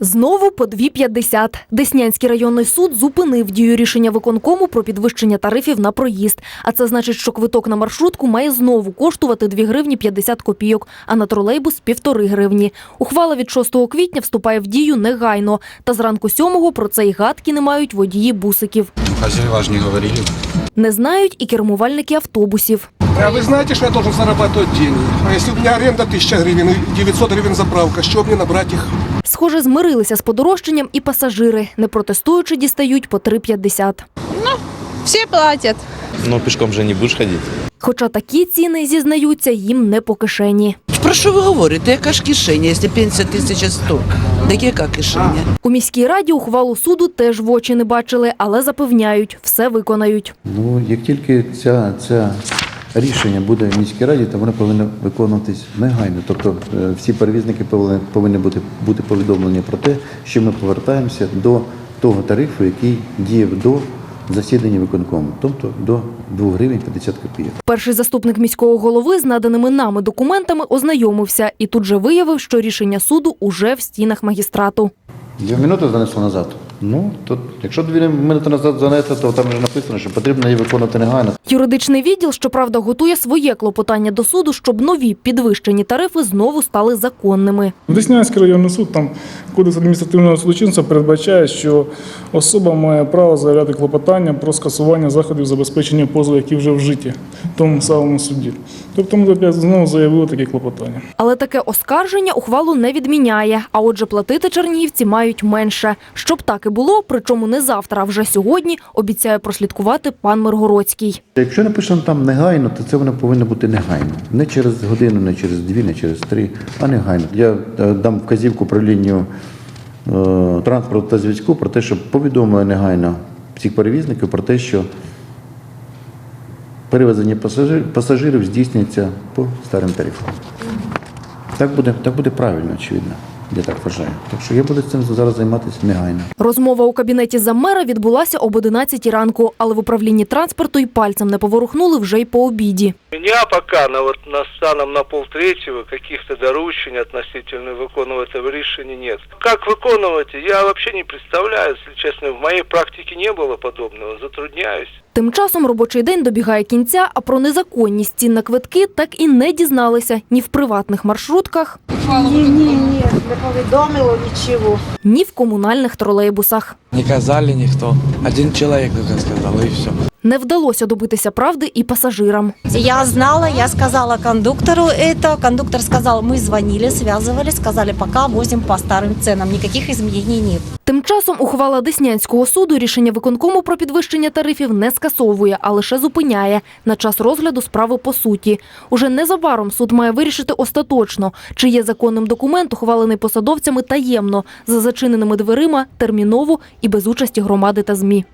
Знову по 2,50. Деснянський районний суд зупинив дію рішення виконкому про підвищення тарифів на проїзд. А це значить, що квиток на маршрутку має знову коштувати 2 гривні 50 копійок, а на тролейбус – півтори гривні. Ухвала від 6 квітня вступає в дію негайно. Та зранку 7-го про це й гадки не мають водії бусиків. Хозяева же не говорили. Не знають і кермувальники автобусів. А вы знаете, что я должен зарабатывать деньги? А если у меня аренда 1000 гривен и 900 гривен заправка, с чего мне набрать их? Схоже, змирилися з подорожчанням і пасажири. Не протестуючи, дістають по 3,50. Все платят. Но пешком же не будешь ходить. Хоча такі ціни, зізнаються, їм не по кишені. Про що ви говорите? Яка ж кишеня, якщо пенсія 1100? Так яка кишеня? У міській раді ухвалу суду теж в очі не бачили, але запевняють, все виконають. Ну, як тільки ця, ця рішення буде в міській раді, то воно повинно виконуватись негайно. Тобто е, всі перевізники повинні, повинні бути, бути повідомлені про те, що ми повертаємося до того тарифу, який діяв до засідання виконкому, тобто до 2 гривень 50 копійок. Перший заступник міського голови з наданими нами документами ознайомився і тут же виявив, що рішення суду уже в стінах магістрату. Дві минути занесло назад. Ну, то якщо дві минути назад занесло, то там вже написано, що потрібно її виконувати негайно. Юридичний відділ, щоправда, готує своє клопотання до суду, щоб нові підвищені тарифи знову стали законними. Деснянський районний суд там кодекс адміністративного судочинства передбачає, що особа має право заявляти клопотання про скасування заходів забезпечення позову, які вже вжиті в тому самому суді. Тобто ми знову заявили такі клопотання. Але таке оскарження ухвалу не відміняє. А отже, платити чернігівці мають менше. Щоб так і було, причому не завтра, а вже сьогодні, обіцяє прослідкувати пан Миргородський. Якщо напишемо там негайно, то це воно повинно бути негайно. Не через годину, не через дві, не через три, а негайно. Я е, дам вказівку управлінню е, транспорту та зв'язку про те, щоб повідомили негайно всіх перевізників про те, що перевезення пасажир- пасажирів здійснюється по старим тарифам. Так буде, так буде правильно, очевидно. Я так вважаю. Так що я буду цим зараз займатися негайно. Розмова у кабінеті заммера відбулася об 11 ранку, але в управлінні транспорту й пальцем не поворухнули вже й по обіді. У меня пока на вот на станом на полтретьего каких-то доручень относительно виконувати рішення нет. Как виконувати, я вообще не представляю, если честно. В моей практике не было подобного, затрудняюсь. Тим часом робочий день добігає кінця, а про незаконність цін на квитки так і не дізналися ні в приватних маршрутках, Ні, ні, ні, не повідомило нічого. ні в комунальних тролейбусах. Не казали ніхто. Один чоловік только сказал, і все. Не вдалося добитися правди і пасажирам. Я знала, я сказала кондуктору это. Кондуктор сказал, мы звонили, связывались, сказали, пока возим по старым ценам, никаких изменений нет. Тим часом ухвала Деснянського суду рішення виконкому про підвищення тарифів не скасовує, а лише зупиняє на час розгляду справи по суті. Уже незабаром суд має вирішити остаточно, чи є законним документ, ухвалений посадовцями таємно за зачиненими дверима, терміново і без участі громади та змі.